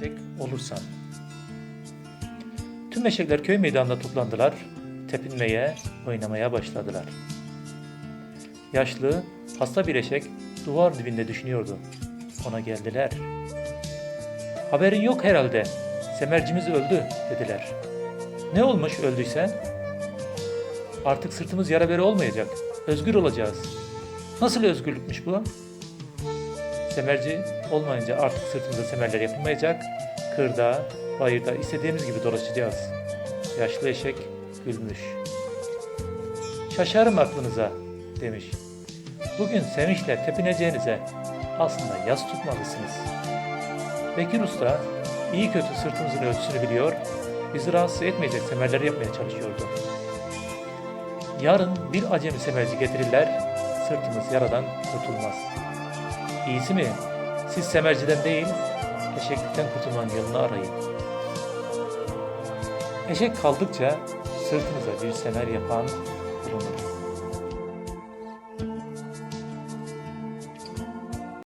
eşek olursan. Tüm eşekler köy meydanında toplandılar, tepinmeye, oynamaya başladılar. Yaşlı, hasta bir eşek duvar dibinde düşünüyordu. Ona geldiler. Haberin yok herhalde. Semercimiz öldü dediler. Ne olmuş öldüyse? Artık sırtımız yara bere olmayacak. Özgür olacağız. Nasıl özgürlükmüş bu? Semerci olmayınca artık sırtımıza semerler yapılmayacak. Kırda, bayırda istediğimiz gibi dolaşacağız. Yaşlı eşek gülmüş. Şaşarım aklınıza demiş. Bugün sevinçle tepineceğinize aslında yas tutmalısınız. Bekir Usta iyi kötü sırtımızın ölçüsünü biliyor, bizi rahatsız etmeyecek semerleri yapmaya çalışıyordu. Yarın bir acemi semerci getirirler, sırtımız yaradan kurtulmaz. İyisi mi? Siz semerciden değil, eşeklikten kurtulmanın yolunu arayın. Eşek kaldıkça sırtımıza bir semer yapan bulunur.